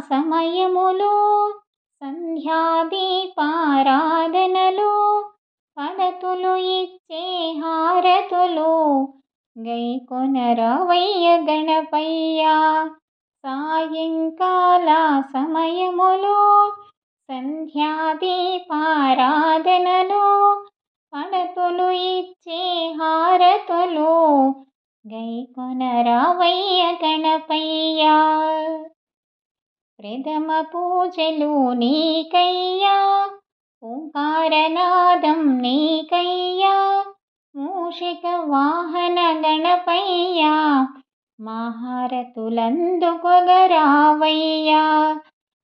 సమయములో సంధ్యాదీపారాధనలో పడతులు ఇచ్చే హారతులు గై కొనరవయ్య గణపయ్య. సాయంకాల సమయములో సంధ్యాదీపారాధనలో పడతులు ఇచ్చే హారతులు గై కొనరావయ్య గణపయ్య. ప్రథమ పూజలు నీకయ్యా. ఓంకారనాదం నీకయ్యా. మూషిక వాహన గణపయ్యా. మహారతులందుకొగరావయ్యా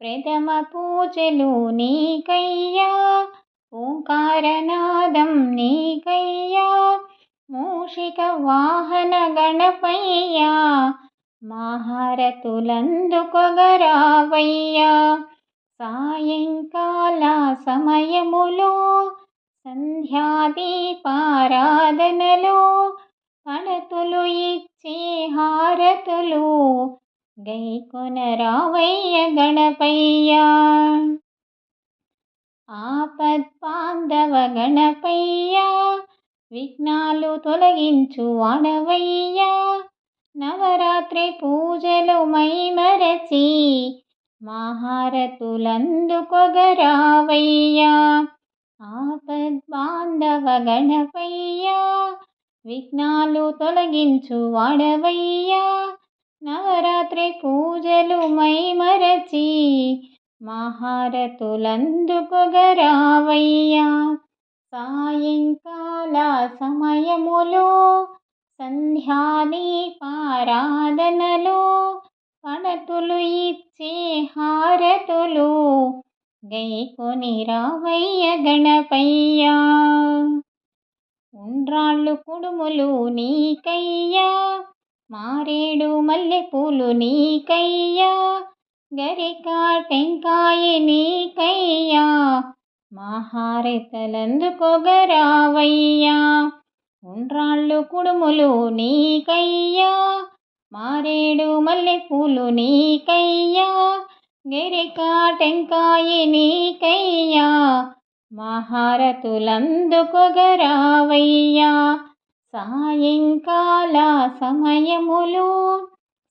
ప్రథమ పూజలు నీకయ్యా. ఓంకారనాదం నీకయ్యా. మూషిక వాహన గణపయ్యా. మాహారతులందుకొగరావయ్యా. సాయంకాల సమయములో సంధ్యాదీపారాధనలో పడతులు ఇచ్చే హారతులు గైకొనరావయ్య గణపయ్యా. ఆపద్బాంధవ గణపయ్యా విఘ్నాలు తొలగించు వాడవయ్యా నవరాత్రి పూజలు మైమరచి మహారతులందుకొగరావయ్యా ఆపద్బాంధవ గణపయ్యా విఘ్నాలు తొలగించు వాడవయ్యా. నవరాత్రి పూజలు మైమరచి మహారతులందుకొగరావయ్యా సాయంకాల సమయములో సంధ్యాదీపారాధనలో పడతులు ఇచ్చే హారతులు గై కొని రావయ్య గణపయ్యా. ఉండ్రాళ్ళు కుడుములు నీకయ్యా మారేడు మల్లెపూలు నీకయ్యా గరిక టెంకాయ నీకయ్యా మహారతలందుకొగరావయ్యా ఉండ్రాళ్ళు కుడుములు నీకయ్యా మారేడు మల్లెపూలు నీకయ్యా గెరిక టెంకాయ నీకయ్యా మహారతులందుకొగరావయ్యా. సాయంకాల సమయములు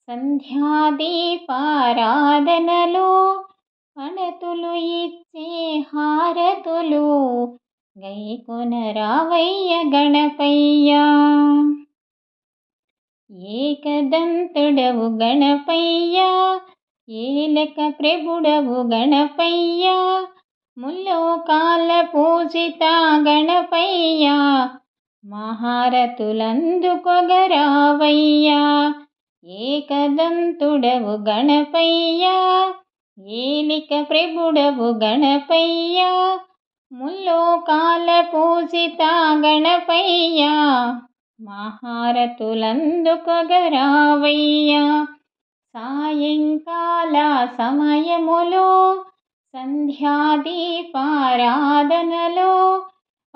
సంధ్యాదీపారాధనలు పడతులు ఇచ్చే హారతులు గై కొనరావయ్య గణపయ్యా. ఏకదంతుడవు గణపయ్యా ఏలక ప్రభుడవు గణపయ్యా ముల్లోకాల పూజిత గణపయ్యా మహారతులందుకొగరావయ్యా ఏకదంతుడవు గణపయ్యా ఏలిక ప్రభుడవు గణపయ్యా ముల్లోకాల పూజిత గణపయ్యా మహారతులందుకగరావయ్యా. సాయంకాల సమయములో సంధ్యాదీపారాధనలో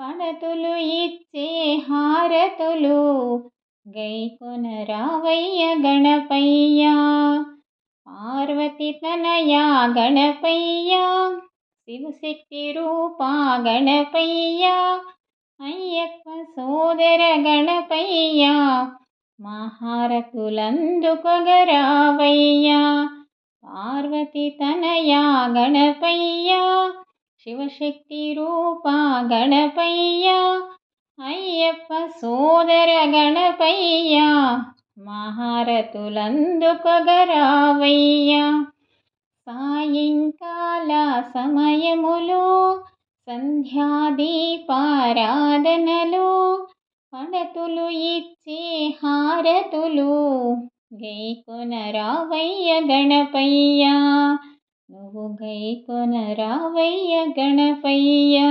పడతులు ఇచ్చే హారతులు గై కొనరావయ్య గణపయ్యా. పార్వతి తనయా గణపయ్యా శివశక్తి రూపా గణపయ్యా అయ్యప్ప సోదర గణపయ్యా మహారతులందుకొగరావయ్యా పార్వతి తనయా గణపయ్యా శివశక్తి రూపా గణపయ్యా అయ్యప్ప సోదర గణపయ్యా మహారతులందుకొగరావయ్యా సాయంకాల సమయములో సంధ్యాదీపారాధనలో పడతులు ఇచ్చే హారతులు గైకొనరావయ్య గణపయ్య. గణపయ్యా నువ్వు గై గణపయ్య గణపయ్యా.